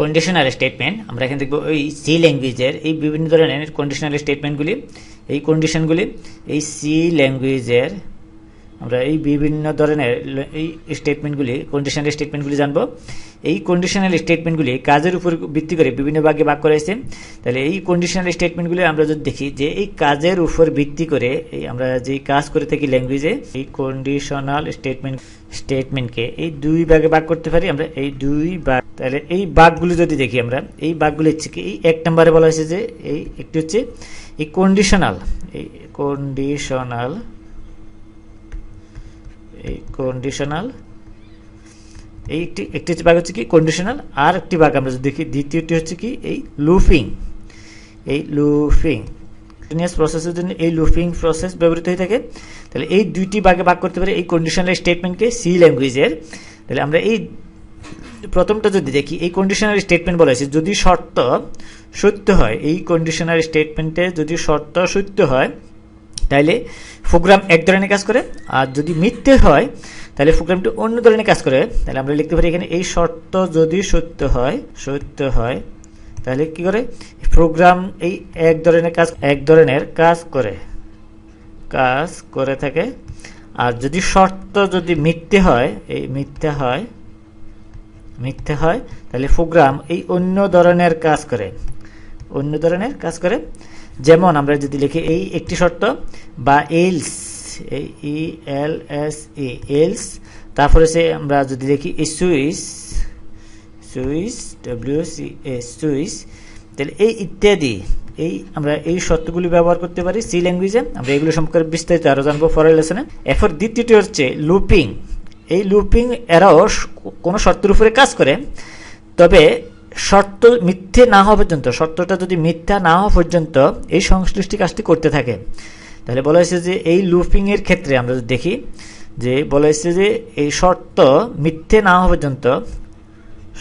Conditional statement আমরা এখানে দেখব ওই সি ল্যাঙ্গুয়েজের এই বিভিন্ন ধরনের কন্ডিশনাল স্টেটমেন্টগুলি এই কন্ডিশনগুলি এই সি ল্যাঙ্গুয়েজের আমরা এই বিভিন্ন ধরনের এই স্টেটমেন্টগুলি কন্ডিশনাল স্টেটমেন্টগুলি জানব। এই কন্ডিশনাল স্টেটমেন্টগুলি কাজের উপর ভিত্তি করে বিভিন্ন ভাগে ভাগ করা হয়েছে। তাহলে এই কন্ডিশনাল স্টেটমেন্টগুলি আমরা যদি দেখি যে এই কাজের উপর ভিত্তি করে এই আমরা যে কাজ করে থাকি ল্যাঙ্গুয়েজে এই কন্ডিশনাল স্টেটমেন্ট স্টেটমেন্টকে এই দুই ভাগে ভাগ করতে পারি আমরা। এই দুই ভাগ, তাহলে এই ভাগগুলি যদি দেখি আমরা, এই ভাগগুলি হচ্ছে কি, এই এক নম্বরে বলা হয়েছে যে এই একটি হচ্ছে এই কন্ডিশনাল এই কন্ডিশনাল এই কন্ডিশনাল এই একটি একটি হচ্ছে ভাগ হচ্ছে কি কন্ডিশনাল আর একটি ভাগ আমরা যদি দেখি, দ্বিতীয়টি হচ্ছে কি এই লুফিং এই লুফিং কন্টিনিউয়াস প্রসেসের জন্য এই লুফিং প্রসেস ব্যবহৃত হয়ে থাকে। তাহলে এই দুইটি ভাগে ভাগ করতে পারি এই কন্ডিশনাল স্টেটমেন্টকে সি ল্যাঙ্গুয়েজের তাহলে আমরা এই প্রথমটা যদি দেখি, এই কন্ডিশনাল স্টেটমেন্ট বলা হয়েছে, যদি শর্ত সত্য হয়, এই কন্ডিশনাল স্টেটমেন্টে যদি শর্ত সত্য হয় তাহলে প্রোগ্রাম এক ধরনের কাজ করে, আর যদি মিথ্যে হয় তাহলে প্রোগ্রামটি অন্য ধরনের কাজ করে। তাহলে আমরা লিখতে পারি এখানে এই শর্ত যদি সত্য হয় সত্য হয় তাহলে কি করে? প্রোগ্রাম এই এক ধরনের কাজ, এক ধরনের কাজ করে। কাজ করে থাকে। আর যদি শর্ত যদি মিথ্যে হয়, এই মিথ্যে হয় মিথ্যে হয় তাহলে প্রোগ্রাম এই অন্য ধরনের কাজ করে। অন্য ধরনের কাজ করে। যেমন আমরা যদি লিখি এই একটি শর্ত, বা এলস এই ই এল এস ই এলস। তারপরে সে আমরা যদি দেখি এই switch switch W C S switch. তাহলে এই ইত্যাদি, এই আমরা এই শর্তগুলি ব্যবহার করতে পারি সি ল্যাঙ্গুয়েজে আমরা এগুলো সম্পর্কে বিস্তারিত আরও জানব পরের লেসনে এরপর দ্বিতীয়টি হচ্ছে লুপিং এই লুপিং এরাও কোনো শর্তের উপরে কাজ করে। তবে শর্ত মিথ্যে না হওয়া পর্যন্ত, শর্তটা যদি মিথ্যা না হওয়া পর্যন্ত এই সংশ্লিষ্ট কাজটি করতে থাকে। তাহলে বলা হয়েছে যে এই লুপিং এর ক্ষেত্রে আমরা যদি দেখি, যে বলা হয়েছে যে এই শর্ত মিথ্যে না হওয়া পর্যন্ত,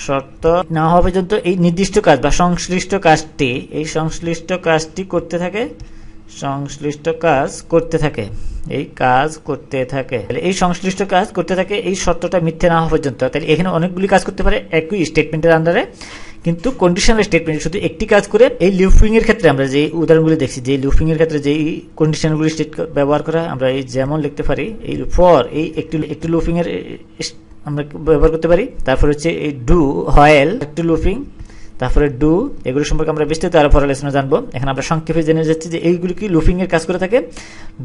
শর্ত না হওয়া পর্যন্ত এই নির্দিষ্ট কাজ বা সংশ্লিষ্ট কাজটি, এই সংশ্লিষ্ট কাজটি করতে থাকে, সংশ্লিষ্ট কাজ করতে থাকে, এই কাজ করতে থাকে। তাহলে এই সংশ্লিষ্ট কাজ করতে থাকে, এই শর্তটা মিথ্যে না হওয়া পর্যন্ত। তাহলে এখানে অনেকগুলি কাজ করতে পারে, একই স্টেটমেন্টের আন্ডারে কিন্তু কন্ডিশনাল স্টেটমেন্ট শুধু একটি কাজ করে এই এর ক্ষেত্রে আমরা যে উদাহরণগুলি দেখছি, যে এর ক্ষেত্রে যে কন্ডিশনগুলি স্টেট ব্যবহার করা, আমরা এই যেমন লিখতে পারি, এই ফর এই একটি একটি এর আমরা ব্যবহার করতে পারি। তারপর হচ্ছে এই ডু হয়েল একটি লুপিং তারপরে ডু এগুলো সম্পর্কে আমরা বিস্তারিত আরও পরে আলোচনা জানব। এখানে আমরা সংক্ষেপে জেনে যাচ্ছি যে এইগুলি কি লুপিং এর কাজ করে থাকে।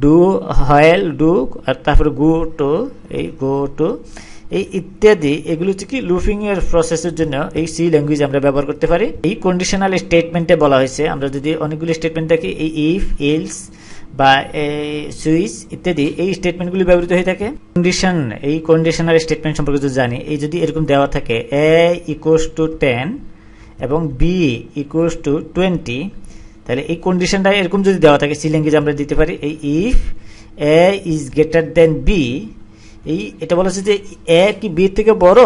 ডু হয়েল ডু আর তারপরে গো টু এই গো টু এই ইত্যাদি, এগুলো হচ্ছে কি লুপিং এর প্রসেসের জন্য এই সি ল্যাঙ্গুয়েজ আমরা ব্যবহার করতে পারি। এই কন্ডিশনাল স্টেটমেন্টে বলা হয়েছে, আমরা যদি অনেকগুলি স্টেটমেন্ট দেখি, এই ইফ এলস বা সুইচ ইত্যাদি, এই স্টেটমেন্টগুলি ব্যবহৃত হয়ে থাকে। কন্ডিশন এই কন্ডিশনাল স্টেটমেন্ট সম্পর্কে যদি জানি, এই যদি এরকম দেওয়া থাকে এ ইকুয়ালস টু টেন এবং বি ইকুয়ালস টু টোয়েন্টি তাহলে এই কন্ডিশনটা এরকম যদি দেওয়া থাকে সি ল্যাঙ্গুয়েজ আমরা দিতে পারি, এই if A is greater than B এই এটা বলা হচ্ছে যে এ কি বি থেকে বড়?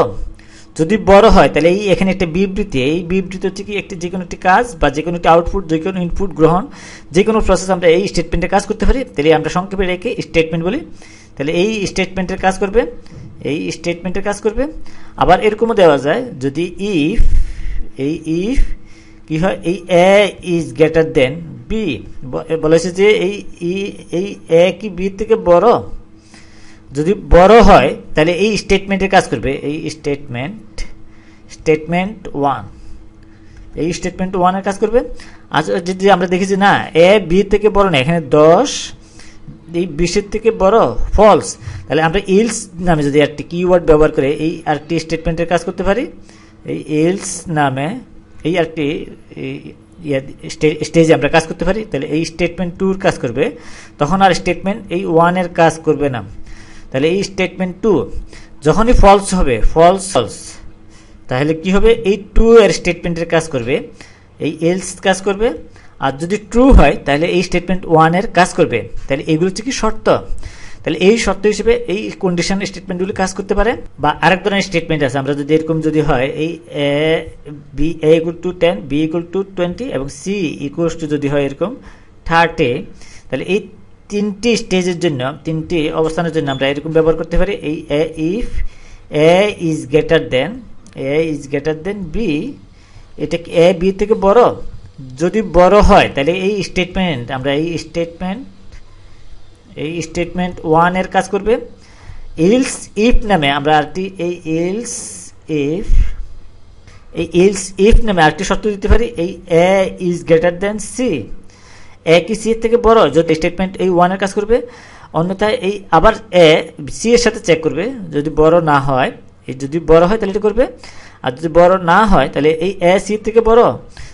যদি বড় হয়, তাহলে এই এখানে একটা বিবৃতি, এই বিবৃতি হচ্ছে কি একটি যে কোনো একটি কাজ বা যে কোনো একটি আউটপুট যে কোনো ইনপুট গ্রহণ যে কোনো প্রসেস আমরা এই স্টেটমেন্টে কাজ করতে পারি, তাহলে আমরা সংক্ষেপে রেখে স্টেটমেন্ট বলি। তাহলে এই স্টেটমেন্টের কাজ করবে, এই স্টেটমেন্টের কাজ করবে। আবার এরকমও দেওয়া যায়, যদি ইফ এই ইফ কি হয়, এই A is greater than B বলেছে যে এই এই এ কি বি থেকে বড়? যদি বড় হয়, তাহলে এই স্টেটমেন্টের কাজ করবে। এই স্টেটমেন্ট স্টেটমেন্ট ওয়ান এই স্টেটমেন্ট ওয়ানের কাজ করবে। আর যদি আমরা দেখি যে না, এ, বি থেকে বড় না, এখানে দশ, এই বিশের থেকে বড় ফলস তাহলে আমরা ইলস নামে যদি একটি কিওয়ার্ড ব্যবহার করে এই আরেকটি স্টেটমেন্টের কাজ করতে পারি। এই ইলস নামে এই আরেকটি স্টেজে আমরা কাজ করতে পারি। তাহলে এই স্টেটমেন্ট টুর কাজ করবে। তখন আর স্টেটমেন্ট এই ওয়ানের কাজ করবে না। তাহলে এই স্টেটমেন্ট টু যখনই ফলস হবে ফলস ফলস তাহলে কি হবে? এই টু এর স্টেটমেন্টের কাজ করবে, এই এলস কাজ করবে, আর যদি ট্রু হয়, তাহলে এই স্টেটমেন্ট ওয়ানের কাজ করবে। তাহলে এগুলো হচ্ছে কি শর্ত? তাহলে এই শর্ত হিসেবে এই কন্ডিশন স্টেটমেন্টগুলি কাজ করতে পারে, বা আরেক ধরনের স্টেটমেন্ট আছে। আমরা যদি এরকম যদি হয়, এই A B A equal to ten B equal to twenty এবং সি ইকুয়ালস টু যদি হয় এরকম থার্টি তাহলে এই তিনটি স্টেজের জন্য, তিনটি অবস্থানের জন্য আমরা এরকম ব্যবহার করতে পারি। এই A if A is greater than A is greater than B এটা এ বি থেকে বড়? যদি বড় হয়, তাহলে এই স্টেটমেন্ট আমরা এই স্টেটমেন্ট এই স্টেটমেন্ট ওয়ানের কাজ করবে। ইলস ইফ নামে আমরা আরেকটি, এই ইলস ইফ এই ইলস ইফ নামে আরেকটি শর্ত দিতে পারি। এই A is greater than C A কি সি এর থেকে বড় যদি স্টেটমেন্ট এই ওয়ানের কাজ করবে, অন্যথায় এই আবার এ সি এর সাথে চেক করবে। যদি বড় না হয়, এই যদি বড় হয় তাহলে এটা করবে। আর যদি বড় না হয়, তাহলে এই এ সি এর থেকে বড়।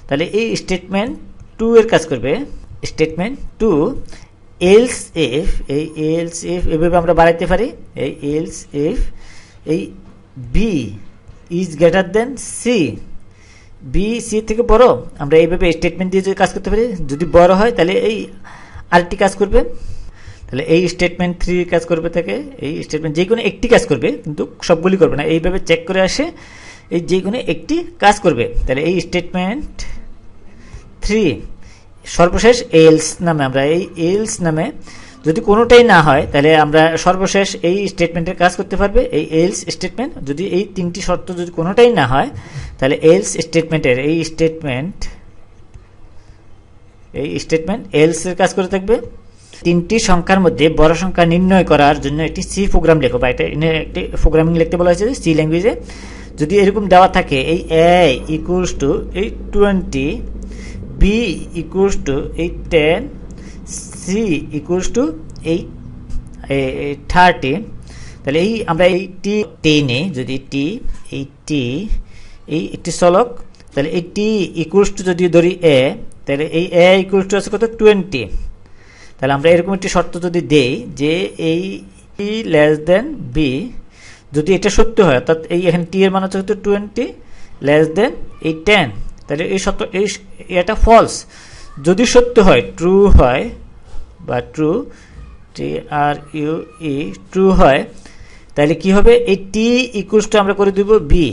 তাহলে এই স্টেটমেন্ট টু এর কাজ করবে। স্টেটমেন্ট টু এলস এফ এই এলস এফ এভাবে আমরা বাড়াইতে পারি। এই এলস এফ এই B is greater than C B C থেকে বড়, আমরা এইভাবে স্টেটমেন্ট দিয়ে যদি কাজ করতে পারি, যদি বড় হয়, তাহলে এই আরেকটি কাজ করবে। তাহলে এই স্টেটমেন্ট থ্রি কাজ করবে থেকে এই স্টেটমেন্ট যে কোনো একটি কাজ করবে, কিন্তু সবগুলি করবে না, এইভাবে চেক করে আসে, এই যে কোনো একটি কাজ করবে। তাহলে এই স্টেটমেন্ট থ্রি সর্বশেষ এলস নামে, আমরা এই এলস নামে যদি কোনোটাই না হয়, তাহলে আমরা সর্বশেষ এই স্টেটমেন্টের কাজ করতে পারবে। এই এলস স্টেটমেন্ট যদি এই তিনটি শর্ত যদি কোনোটাই না হয়, তাহলে এলস স্টেটমেন্টের এই স্টেটমেন্ট এই স্টেটমেন্ট এলস এর কাজ করে থাকবে। তিনটি সংখ্যার মধ্যে বড় সংখ্যা নির্ণয় করার জন্য একটি সি প্রোগ্রাম লেখো বা এটা একটি প্রোগ্রামিং লিখতে বলা হয়েছে সি ল্যাঙ্গুয়েজে যদি এরকম দেওয়া থাকে, এই এ ইকুয়ালস টু এই টোয়েন্টি বি ইকুয়ালস টু এই টেন সি ইকুয়ালস টু এই থার্টি তাহলে এই আমরা এই টি টেনে যদি টি এই টি এই একটি চলক তাহলে এই টি ইকুয়ালস টু যদি ধরি এ তাহলে এই এ ইকুয়ালস টু আছে কত? টোয়েন্টি তাহলে আমরা এরকম একটি শর্ত যদি দেই যে এই টি লেস দেন বি যদি এটা সত্য হয়, অর্থাৎ এই এখানে টি এর মান হচ্ছে কত? টোয়েন্টি লেস দেন এই টেন তাহলে এই সত্য এই এটা ফলস যদি সত্য হয় ট্রু হয় বা true T R U E true হয়, তাহলে কি হবে? এই টি ইকুয়ালস টু আমরা করে দিব বি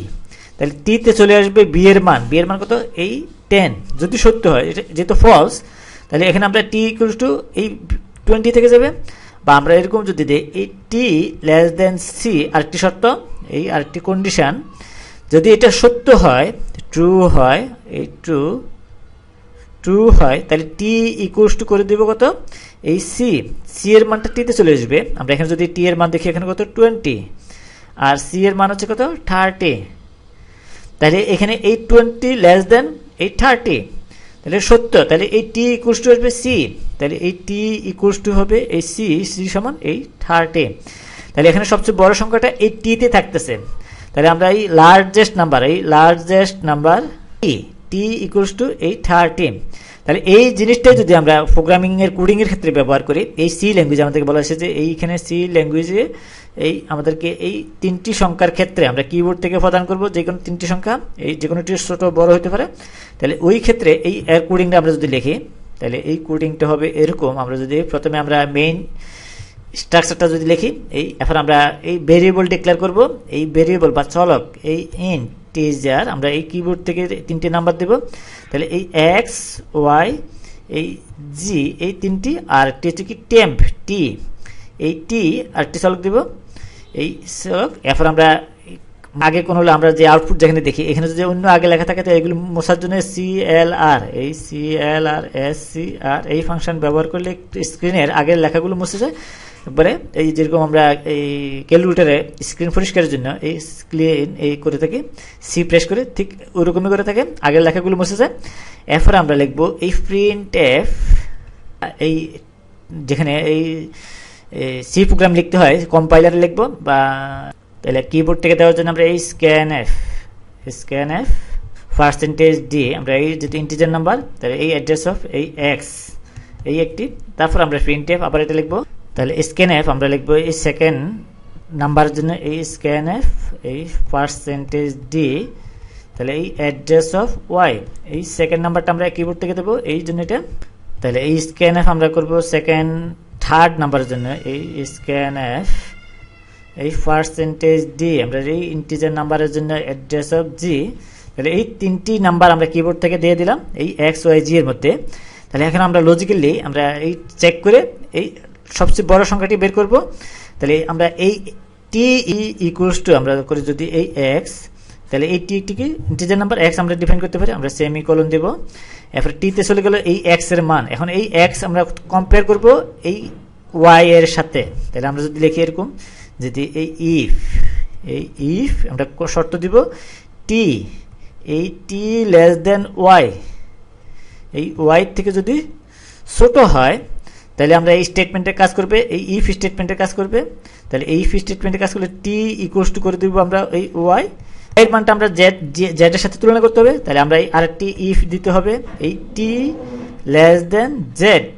তাহলে টিতে চলে আসবে বি এর মান। বি এর মান কত? এই টেন যদি সত্য হয়, এটা যেহেতু ফলস তাহলে এখানে আমরা টি ইকুয়ালস টু এই টোয়েন্টি থেকে যাবে। বা আমরা এরকম যদি দিই, এই টি লেস দেন সি আরেকটি শর্ত, এই আরেকটি কন্ডিশন যদি এটা সত্য হয় ট্রু হয়, এই ট্রু ট্রু হয়, তাহলে টি ইকুয়ালস টু করে দেবো কত? এই সি সি এর মানটা টিতে চলে আসবে। আমরা এখানে যদি টি এর মান দেখি, এখানে কত? টোয়েন্টি আর সি এর মান হচ্ছে কত? থার্টি তাহলে এখানে এই টোয়েন্টি লেস দেন এই থার্টি তাহলে সত্য তাহলে এই টি ইকুয়ালস টু আসবে সি তাহলে এই টি ইকুয়ালস টু হবে এই সি সি সমান এই থার্টি তাহলে এখানে সবচেয়ে বড় সংখ্যাটা এই টিতে থাকতেছে। তাহলে আমরা এই লার্জেস্ট নাম্বার এই largest number T T equals to এই থার্টি তাহলে এই জিনিসটাই যদি আমরা প্রোগ্রামিং এর ক্ষেত্রে ব্যবহার করি, এই সি ল্যাঙ্গুয়েজ আমাদেরকে বলা হয়েছে যে এইখানে সি ল্যাঙ্গুয়েজে এই আমাদেরকে এই তিনটি সংখ্যার ক্ষেত্রে আমরা কিবোর্ড থেকে প্রদান করব, যে কোনো তিনটি সংখ্যা, এই যে কোনোটি ছোট বড় হতে পারে। তাহলে ওই ক্ষেত্রে এই এর কোডিংটা আমরা যদি লিখি, তাহলে এই কোডিংটা হবে এরকম। আমরা যদি প্রথমে আমরা মেইন স্ট্রাকচারটা যদি লিখি, এই, এখন আমরা এই ভেরিয়েবল ডিক্লেয়ার করব, এই ভেরিয়েবল বা চলক, এই ইন টিজার আমরা এই কিবোর্ড থেকে তিনটি নাম্বার দেব। তাহলে এই এক্স ওয়াই এই জি এই তিনটি, আর একটি হচ্ছে কি টেম্প টি এই টি আর একটি চলক দেব। এই চলক এরপর আমরা আগে কোনো হলে আমরা যে আউটপুট যেখানে দেখি, এখানে যদি অন্য আগে লেখা থাকে তো এগুলো মোছার জন্য সি এল আর এই C L R S C R এই ফাংশন ব্যবহার করলে স্ক্রিনের আগের লেখাগুলো মুছে যায়। একবারে এই যেরকম আমরা এই ক্যালকুলেটারে স্ক্রিন পরিষ্কারের জন্য এই ক্লিন এই করে থাকি সি প্রেস করে, ঠিক ওরকমই করে থাকে। আগের লেখাগুলো মুছে যায়। এরপরে আমরা লিখব এই প্রিন্ট এফ এই যেখানে এই সি প্রোগ্রাম লিখতে হয় কম্পাইলারে লিখব বা তাহলে কিবোর্ড থেকে দেওয়ার জন্য আমরা এই scan F scan F percentage D আমরা এই যদি ইন্টিজার নাম্বার তাহলে এই অ্যাড্রেস অফ এই এক্স এই একটি। তারপর আমরা প্রিন্ট এফ আবার এটা লিখব। তাহলে স্ক্যান এফ আমরা লিখব এই সেকেন্ড নাম্বারের জন্য এই স্ক্যান এফ এই পার্সেন্টেজ ডি তাহলে এই অ্যাড্রেস অফ ওয়াই এই সেকেন্ড নাম্বারটা আমরা কিবোর্ড থেকে দেবো, এই জন্য এটা, তাহলে এই স্ক্যান এফ আমরা করব সেকেন্ড থার্ড নাম্বারের জন্য, এই স্ক্যান এফ এই পার্সেন্টেজ ডি আমরা এই ইন্টিজার নাম্বারের জন্য অ্যাড্রেস অফ জি তাহলে এই তিনটি নাম্বার আমরা কিবোর্ড থেকে দিয়ে দিলাম, এই এক্স ওয়াই জি এর মধ্যে, তাহলে এখন আমরা লজিক্যালি আমরা এই চেক করে এই সবচেয়ে বড় সংখ্যাটি বের করব। তাহলে আমরা এই টি ই ইকুয়ালস টু আমরা করি যদি এই এক্স তাহলে এই টি একটি ইন্টিজার নাম্বার এক্স আমরা ডিফাইন করতে পারি, আমরা সেমি কলন দেব। এরপরে টিতে চলে গেল এই এক্সের মান। এখন এই এক্স আমরা কম্পেয়ার করব এই ওয়াই এর সাথে। তাহলে আমরা যদি লিখি এরকম, যদি এই ইফ এই ইফ আমরা শর্ত দিব টি এই টি লেস দেন ওয়াই এই ওয়াই থেকে যদি ছোট হয় তাহলে আমরা এই স্টেটমেন্টের কাজ করবে, এই ইফ স্টেটমেন্টের কাজ করবে। তাহলে এই ইফ স্টেটমেন্টের কাজ করলে টি ইকুয়ালস টু করে দিব আমরা এই ওয়াই এর মানটা আমরা জেড জেডের সাথে তুলনা করতে হবে। তাহলে আমরা এই আরেকটি ইফ দিতে হবে। এই টি লেস দেন জেড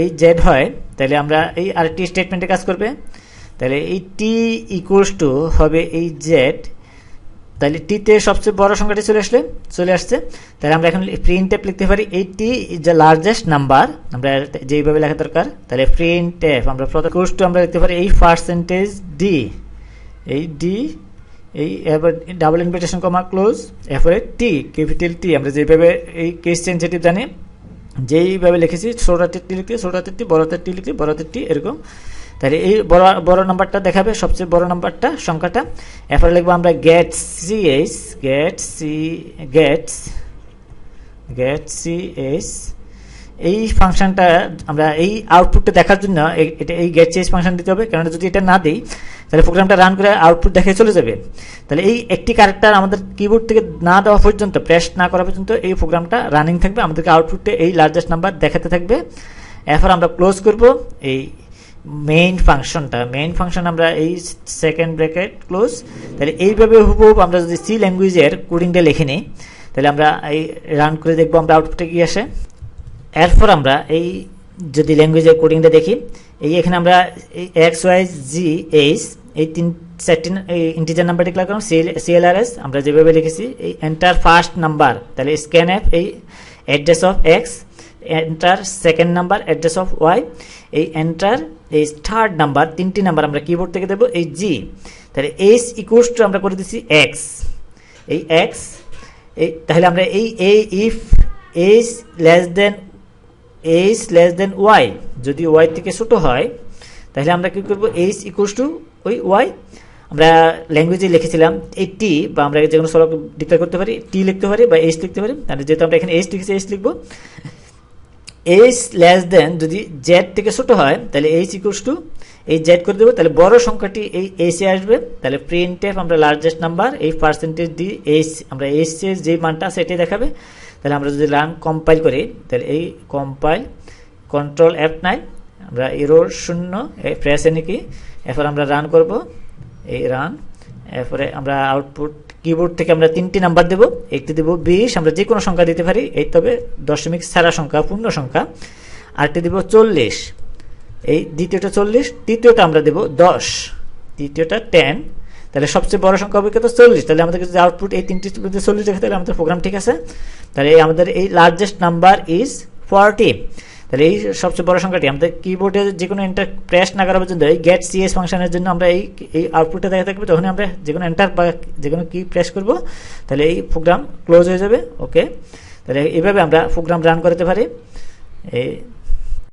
এই জেড হয়। তাহলে আমরা এই আরেকটি স্টেটমেন্টে কাজ করবে। তাহলে এই টি ইকুয়ালস টু হবে এই জেড তাহলে টিতে সবচেয়ে বড় সংখ্যাটি চলে আসলে, চলে আসছে। তাহলে আমরা এখন প্রিন্ট ট্যাপ লিখতে পারি এই T is the largest number আমরা যেইভাবে লেখা দরকার তাহলে প্রিন্ট ট্যাপ আমরা প্রথম টু আমরা লিখতে পারি এই পার্সেন্টেজ ডি এই ডি এই এবার ডাবল ইনভিটেশন কমা ক্লোজ এরপরে টি ক্যাপিটাল টি আমরা যেইভাবে এই কেস সেন্সিটিভ জানি, যেইভাবে লিখেছি ছোটাতের টি লিখতে ছোটাতের টি বড়তের টি লিখতে বড়তের টি এরকম। তাহলে এই বড় বড় নাম্বারটা দেখাবে, সবচেয়ে বড় নাম্বারটা, সংখ্যাটা। এরপরে লিখব আমরা get C H get C gets get C H এই ফাংশনটা আমরা এই আউটপুটটা দেখার জন্য এটা এই গেট সিএস ফাংশন দিতে হবে কারণ যদি এটা না দিই, তাহলে প্রোগ্রামটা রান করে আউটপুট দেখে চলে যাবে। তাহলে এই একটি ক্যারেক্টার আমাদের কিবোর্ড থেকে না দেওয়া পর্যন্ত প্রেস না করা পর্যন্ত এই প্রোগ্রামটা রানিং থাকবে। আমাদেরকে আউটপুটে এই লার্জেস্ট নাম্বার দেখাতে থাকবে। এরপর আমরা ক্লোজ করব, এই মেইন ফাংশনটা মেইন ফাংশন আমরা এই সেকেন্ড ব্র্যাকেট ক্লোজ তাহলে এইভাবে হুবহুব আমরা যদি সি ল্যাঙ্গুয়েজের কোডিংটা লিখে নিই, তাহলে আমরা এই রান করে দেখব আমরা আউটপুটে কী আসে। এরপর আমরা এই যদি ল্যাঙ্গুয়েজের কোডিংটা দেখি, এই এখানে আমরা এই এক্স ওয়াই জি এইচ এই তিন, চারটি ইন্টিজার নাম্বার ডিক্লার করলাম সিএলআরএস আমরা যেভাবে লিখেছি, এই এন্টার ফার্স্ট নাম্বার তাহলে স্ক্যান এফ এই address of x enter second number address of y এই এন্টার এই থার্ড নাম্বার তিনটি নাম্বার আমরা কিবোর্ড থেকে দেবো, এই জি তাহলে এইচ ইকুয়ালস টু আমরা করে দিচ্ছি এক্স এই এক্স এই, তাহলে আমরা এই এ if h less than h less than y যদি ওয়াই থেকে ছোটো হয়, তাহলে আমরা কী করব? এইচ ইকুয়ালস টু ওই ওয়াই আমরা ল্যাঙ্গুয়েজে লিখেছিলাম, এই টি বা আমরা যে কোনো সলক ডিক্লেয়ার করতে পারি টি লিখতে পারি বা এইচ লিখতে পারি। তাহলে যেহেতু আমরা এখানে এইচ লিখেছি এইচ লিখব। এইচ লেস দেন যদি জেড থেকে ছোট হয়, তাহলে এইচ ইকুয়ালস টু এই জেড করে দেবো, তাহলে বড় সংখ্যাটি এই এইচে আসবে। তাহলে প্রিন্ট এফ আমরা লার্জেস্ট নাম্বার এই পার্সেন্টেজ দি এইচ আমরা এইচ যে মানটা সেটাই দেখাবে। তাহলে আমরা যদি রান কম্পাইল করি, তাহলে এই কম্পাইল কন্ট্রোল এফ নাইন আমরা এরোর শূন্য প্রেস এনে কি এরপর আমরা রান করব। এই রান এরপরে আমরা আউটপুট কিবোর্ড থেকে আমরা তিনটি নাম্বার দেব, একটি দেব বিশ, আমরা যে কোনো সংখ্যা দিতে পারি, এই তবে দশমিক ছাড়া সংখ্যা, পূর্ণ সংখ্যা। আরেকটি দেব চল্লিশ, এই দ্বিতীয়টা চল্লিশ, তৃতীয়টা আমরা দেব দশ, তৃতীয়টা টেন তাহলে সবচেয়ে বড় সংখ্যা হবে কত চল্লিশ, তাহলে আমাদের যদি আউটপুট এই তিনটি মধ্যে চল্লিশ দেখে তাহলে আমাদের প্রোগ্রাম ঠিক আছে। তাহলে আমাদের এই লার্জেস্ট নাম্বার ইজ ফর্টি তাহলে এই সবচেয়ে বড় সংখ্যাটি। আমাদের কিবোর্ডে যে কোনো এন্টার প্রেস না করা পর্যন্ত এই গেট সিএস ফাংশনের জন্য আমরা এই এই আউটপুটটা দেখা থাকবে, তখনই আমরা যে কোনো এন্টার বা যে কোনো কি প্রেস করব। তাহলে এই প্রোগ্রাম ক্লোজ হয়ে যাবে ওকে তাহলে এইভাবে আমরা প্রোগ্রাম রান করতে পারি। এই